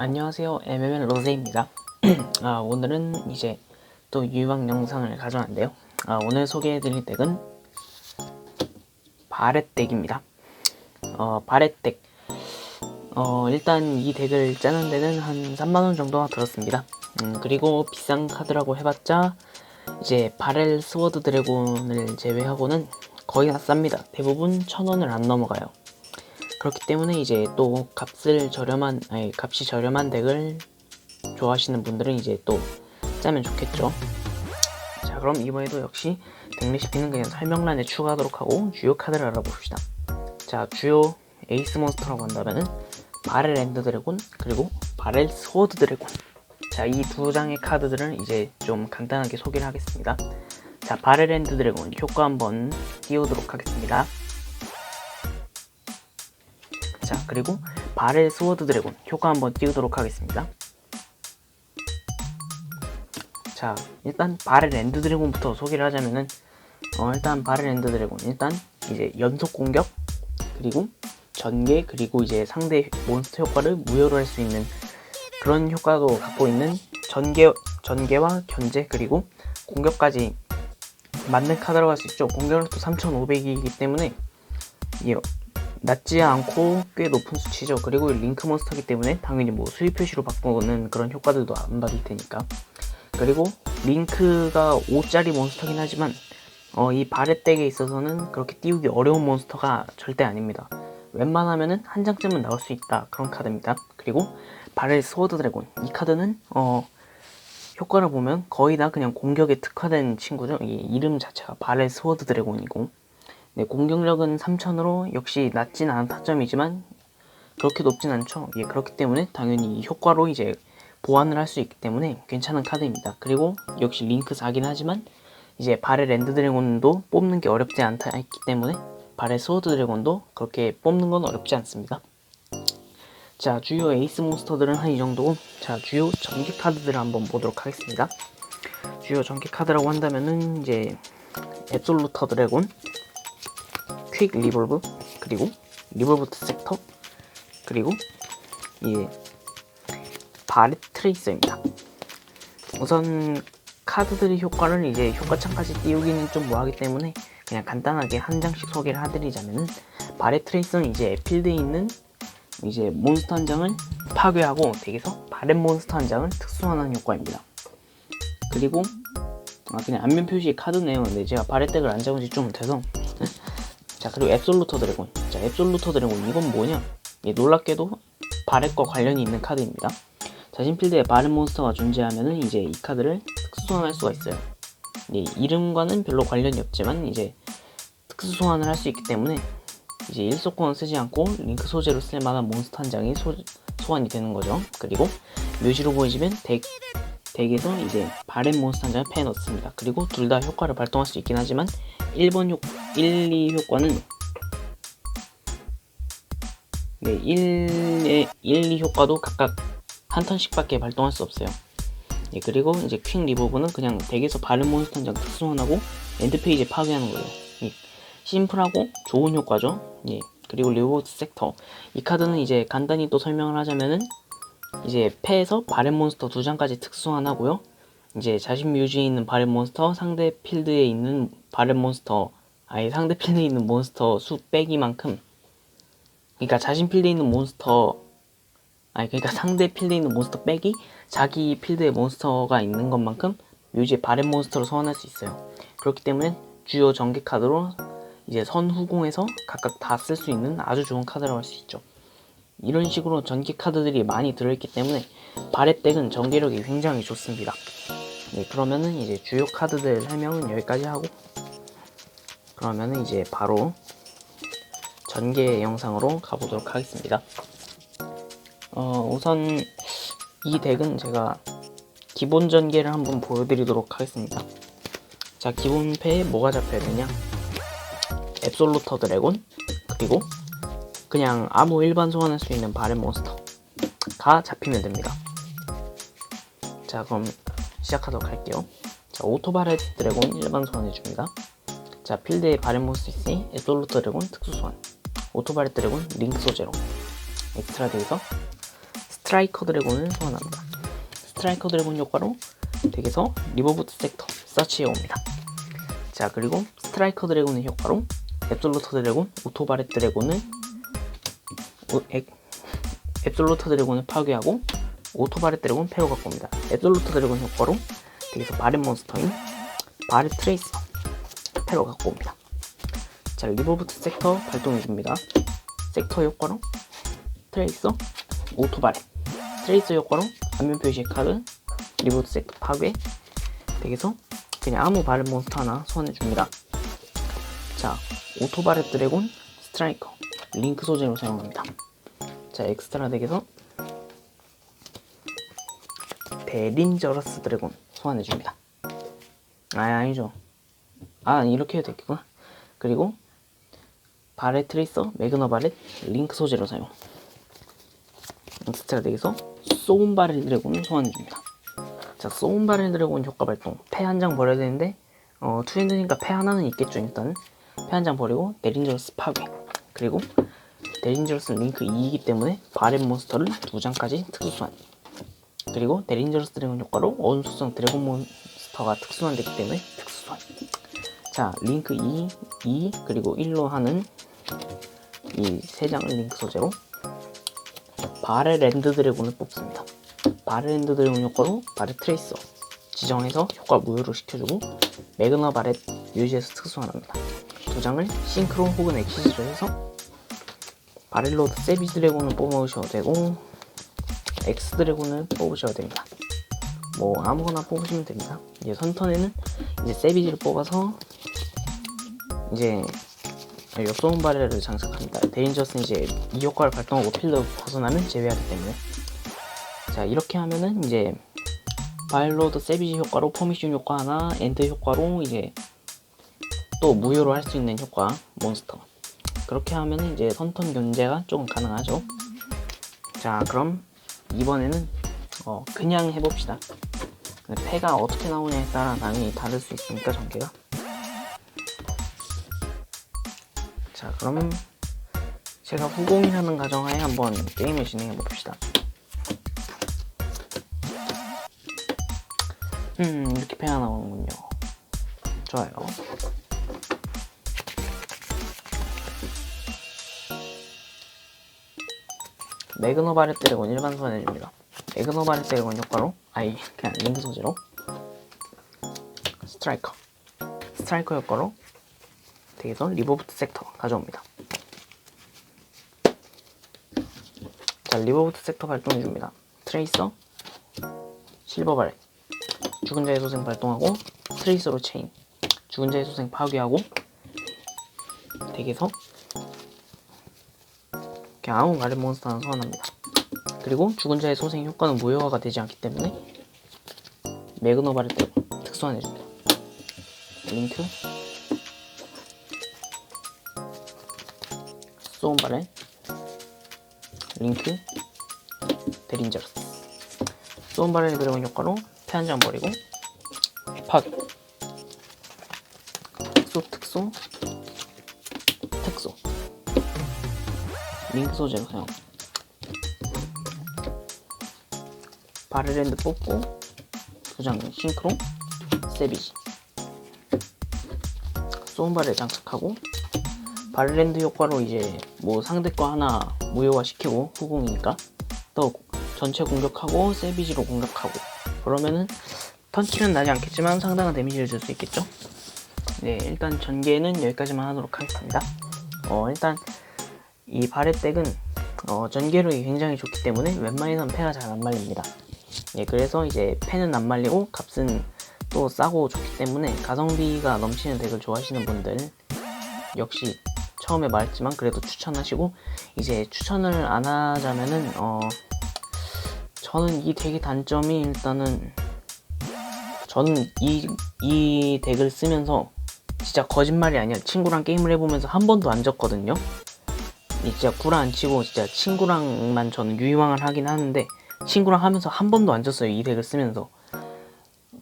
안녕하세요. MML 로제입니다. 아, 오늘은 이제 또 유학 영상을 가져왔는데요. 아, 오늘 소개해드릴 덱은 바렛 덱입니다. 어, 바렛 덱. 어, 일단 이 덱을 짜는 데는 한 3만원 정도가 들었습니다. 음, 그리고 비싼 카드라고 해봤자 이제 바렐 스워드 드래곤을 제외하고는 거의 다 쌉니다. 대부분 1000원을 안 넘어가요. 그렇기 때문에 이제 또 값을 저렴한 아니 값이 저렴한 덱을 좋아하시는 분들은 이제 또 짜면 좋겠죠. 자 그럼 이번에도 역시 덱 레시피는 그냥 설명란에 추가하도록 하고 주요 카드를 알아봅시다. 자 주요 에이스 몬스터라고 한다면은 바렐 랜드 드래곤 그리고 바렐 스워드 드래곤 자 이 두 장의 카드들은 이제 좀 간단하게 소개를 하겠습니다. 자 바렐 랜드 드래곤 효과 한번 띄우도록 하겠습니다. 자 그리고 바렐 스워드 드래곤 효과 한번 띄우도록 하겠습니다. 자 일단 바렐 엔드 드래곤부터 소개를 하자면은 어, 일단 바렐 엔드 드래곤 일단 이제 연속 공격 그리고 전개 그리고 이제 상대 몬스터 효과를 무효로 할 수 있는 그런 효과도 갖고 있는 전개 전개와 견제 그리고 공격까지 맞는 카드라고 할 수 있죠. 공격력도 3500이기 때문에 이게 낮지 않고 꽤 높은 수치죠. 그리고 링크 몬스터기 때문에 당연히 뭐 수입 표시로 바꾸는 그런 효과들도 안 받을 테니까. 그리고 링크가 5짜리 몬스터긴 하지만 어, 이 바렛 덱에 있어서는 그렇게 띄우기 어려운 몬스터가 절대 아닙니다. 웬만하면은 한 장쯤은 나올 수 있다 그런 카드입니다. 그리고 바렛 스워드 드래곤 이 카드는 어, 효과를 보면 거의 다 그냥 공격에 특화된 친구죠. 이 이름 자체가 바렛 스워드 드래곤이고 네, 공격력은 3000으로 역시 낮진 않은 타점이지만 그렇게 높진 않죠. 예, 그렇기 때문에 당연히 이 효과로 이제 보완을 할 수 있기 때문에 괜찮은 카드입니다. 그리고 역시 링크 4긴 하지만 이제 발의 랜드 드래곤도 뽑는 게 어렵지 않다 했기 때문에 발의 스워드 드래곤도 그렇게 뽑는 건 어렵지 않습니다. 자, 주요 에이스 몬스터들은 한 이 정도고 자, 주요 전기 카드들을 한번 보도록 하겠습니다. 주요 전기 카드라고 한다면은 이제 앱솔루터 드래곤 퀵 리볼브 그리고 리볼브트 섹터 그리고 이 바렛 트레이서입니다. 우선 카드들의 효과를 이제 효과창까지 띄우기는 좀 뭐하기 때문에 그냥 간단하게 한 장씩 소개를 해드리자면은 바렛 트레이서는 이제 필드에 있는 이제 몬스터 한 장을 파괴하고 덱에서 바렛 몬스터 한 장을 특수환하는 효과입니다. 그리고 아 그냥 안면 표시 카드 내용인데 제가 바렛 덱을 안 잡은 지 좀 돼서 자 그리고 앱솔루터 드래곤. 자 앱솔루터 드래곤 이건 뭐냐? 예, 놀랍게도 바렛과 관련이 있는 카드입니다. 자신 필드에 바렛 몬스터가 존재하면은 이제 이 카드를 특수 소환할 수가 있어요. 예, 이름과는 별로 관련이 없지만 이제 특수 소환을 할 수 있기 때문에 이제 일속권을 쓰지 않고 링크 소재로 쓸 만한 몬스터 한 장이 소, 소환이 되는 거죠. 그리고 묘지로 보여지면 덱 덱에서 이제 바렛 몬스터 한 장을 패 넣습니다. 그리고 둘 다 효과를 발동할 수 있긴 하지만 1번 효 1, 2 효과는 네, 1, 1, 2 효과도 각각 한 턴씩밖에 발동할 수 없어요. 예, 그리고 이제 퀵 리보브는 그냥 덱에서 바렛 몬스터 한 장 특수환하고 엔드 페이지 파괴하는 거예요. 예, 심플하고 좋은 효과죠. 예, 그리고 리보트 섹터 이 카드는 이제 간단히 또 설명을 하자면은 이제 패에서 바렛 몬스터 두 장까지 특수환하고요. 이제 자신 뮤지에 있는 바렛 몬스터, 상대 필드에 있는 바렛 몬스터, 아예 상대 필드에 있는 몬스터 수 빼기만큼, 그러니까 자신 필드에 있는 몬스터, 아니 그러니까 상대 필드에 있는 몬스터 빼기, 자기 필드에 몬스터가 있는 것만큼 뮤지의 바렛 몬스터로 소환할 수 있어요. 그렇기 때문에 주요 전개 카드로 이제 선후공에서 각각 다 쓸 수 있는 아주 좋은 카드라고 할 수 있죠. 이런 식으로 전기 카드들이 많이 들어있기 때문에 바렛 덱은 전개력이 굉장히 좋습니다. 네, 그러면은 이제 주요 카드들 설명은 여기까지 하고 그러면은 이제 바로 전개 영상으로 가보도록 하겠습니다. 어, 우선 이 덱은 제가 기본 전개를 한번 보여드리도록 하겠습니다. 자, 기본 패에 뭐가 잡혀야 되냐? 앱솔루터 드래곤 그리고 그냥 아무 일반 소환할 수 있는 바렛 몬스터가 잡히면 됩니다. 자 그럼 시작하도록 할게요. 자 오토 바렛 드래곤 일반 소환해 줍니다. 자 필드에 바렛 몬스터 있으니 에솔루터 드래곤 특수 소환. 오토 바렛 드래곤 링크 소재로 엑스트라 데이서 스트라이커 드래곤을 소환합니다. 스트라이커 드래곤 효과로 덱에서 리버부트 섹터 서치해 옵니다. 자 그리고 스트라이커 드래곤의 효과로 앱솔루터 드래곤, 오토바렛 드래곤을 오, 앱, 앱솔루터 드래곤을 파괴하고 오토바렛 드래곤 갖고 옵니다. 앱솔루터 드래곤 효과로 덱에서 바렛 몬스터인 바렛 트레이서 패로 갖고 옵니다. 자 리버부트 섹터 발동해줍니다. 섹터 효과로 트레이서, 오토바렛 트레이서 효과로 안면 표시 카드 리버부트 섹터 파괴 덱에서 그냥 아무 바렛 몬스터 하나 소환해줍니다. 자, 오토바렛 드래곤 스트라이커 링크 소재로 사용합니다. 자, 엑스트라 덱에서 데린저러스 드래곤 소환해줍니다. 아, 아니죠. 아, 이렇게 해도 되겠구나. 그리고 바렛 트레이서 매그너 바렛 링크 소재로 사용. 엑스트라 덱에서 소운 바렛 드래곤을 소환해줍니다. 자, 소운 바렛 드래곤 효과 발동. 패 한 장 버려야 되는데, 어, 투핸드니까 패 하나는 있겠죠, 일단은. 패 한 장 버리고, 데린저러스 파괴. 그리고, 데린저러스 링크 2이기 때문에, 바렛 몬스터를 두 장까지 특수 소환. 그리고, 데린저러스 드래곤 효과로 어둠 속성 드래곤 몬스터가 특수 소환되기 때문에, 특수 소환. 자, 링크 2, 2, 그리고 1로 하는 이 세 장을 링크 소재로, 바렛 랜드 드래곤을 뽑습니다. 바렛랜드 드래곤 효과로 바렛 트레이서 지정해서 효과 무효로 시켜주고 매그너 바렛 유지해서 특수환합니다. 두 장을 싱크로 혹은 엑시스로 해서 바렐로드 세비 드래곤을 뽑으셔도 되고 엑스 드래곤을 뽑으셔도 됩니다. 뭐 아무거나 뽑으시면 됩니다. 이제 선턴에는 이제 세비지를 뽑아서 이제 역소문 바렐을 장착합니다. 데인저스는 이제 이 효과를 발동하고 필드 벗어나면 제외하기 때문에 자 이렇게 하면은 이제 바일로드 세비지 효과로 포미션 효과 하나 엔드 효과로 이제 또 무효로 할 수 있는 효과 몬스터. 그렇게 하면은 이제 선턴 견제가 조금 가능하죠. 자 그럼 이번에는 어, 그냥 해봅시다. 패가 어떻게 나오냐에 따라 당연히 다를 수 있으니까 전개가. 자 그럼 제가 후공이라는 가정하에 한번 게임을 진행해 봅시다. 음, 이렇게 패가 나오는군요. 좋아요. 매그너 바렛 드래곤 일반 소환 해줍니다. 매그너 바렛 드래곤 효과로, 아이, 그냥 링크 소재로. 스트라이커. 스트라이커 효과로 덱에서 리버부트 섹터 가져옵니다. 자, 리버부트 섹터 발동해줍니다. 트레이서, 실버 바렛, 죽은 자의 소생 발동하고 트레이서로 체인 죽은 자의 소생 파괴하고 덱에서 그냥 아무 마른 몬스터 하나 소환합니다. 그리고 죽은 자의 소생 효과는 무효화가 되지 않기 때문에 매그너 바를 때 특수환해줍니다. 링크. 소운 바렐 링크. 데린저러스 바렐 들어간 효과로 패한장 버리고 파괴 특수 특수 링크 소재로 사용 바르랜드 뽑고 두장 싱크로 세비지 소음바를 장착하고 바르랜드 효과로 이제 뭐 상대 거 하나 무효화 시키고 후공이니까 또 전체 공격하고 세비지로 공격하고 그러면은 턴치는 나지 않겠지만 상당한 데미지를 줄 수 있겠죠. 네, 일단 전개는 여기까지만 하도록 하겠습니다. 어, 일단 이 바렛 덱은 어, 전개력이 굉장히 좋기 때문에 웬만해선 패가 잘 안 말립니다. 예, 그래서 이제 패는 안 말리고 값은 또 싸고 좋기 때문에 가성비가 넘치는 덱을 좋아하시는 분들 역시 처음에 말했지만 그래도 추천하시고 이제 추천을 안 하자면은 어 저는 이 덱의 단점이 일단은 저는 이, 이 덱을 쓰면서 진짜 거짓말이 아니야 친구랑 게임을 해보면서 한 번도 안 졌거든요 이 진짜 구라 안 치고 진짜 친구랑만 저는 유희왕을 하긴 하는데 친구랑 하면서 한 번도 안 졌어요 이 덱을 쓰면서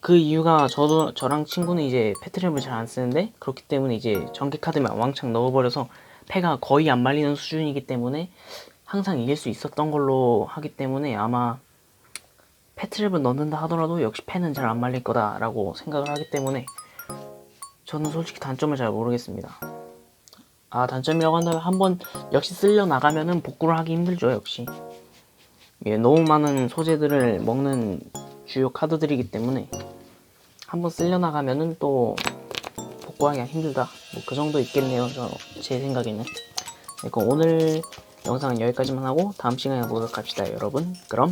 그 이유가 저도 저랑 친구는 이제 패트랩을 잘 안 쓰는데 그렇기 때문에 이제 전기 카드만 왕창 넣어버려서 패가 거의 안 말리는 수준이기 때문에 항상 이길 수 있었던 걸로 하기 때문에 아마 패트랩을 넣는다 하더라도 역시 팬은 잘안 말릴 거다라고 생각을 하기 때문에 저는 솔직히 단점을 잘 모르겠습니다. 아 단점이라고 한다면 한번 역시 쓸려 나가면은 복구를 하기 힘들죠 역시. 예, 너무 많은 소재들을 먹는 주요 카드들이기 때문에 한번 쓸려 나가면은 또 복구하기가 힘들다. 뭐 그 정도 있겠네요. 저 제 생각에는. 네, 그럼 오늘 영상은 여기까지만 하고 다음 시간에 보도록 합시다, 여러분. 그럼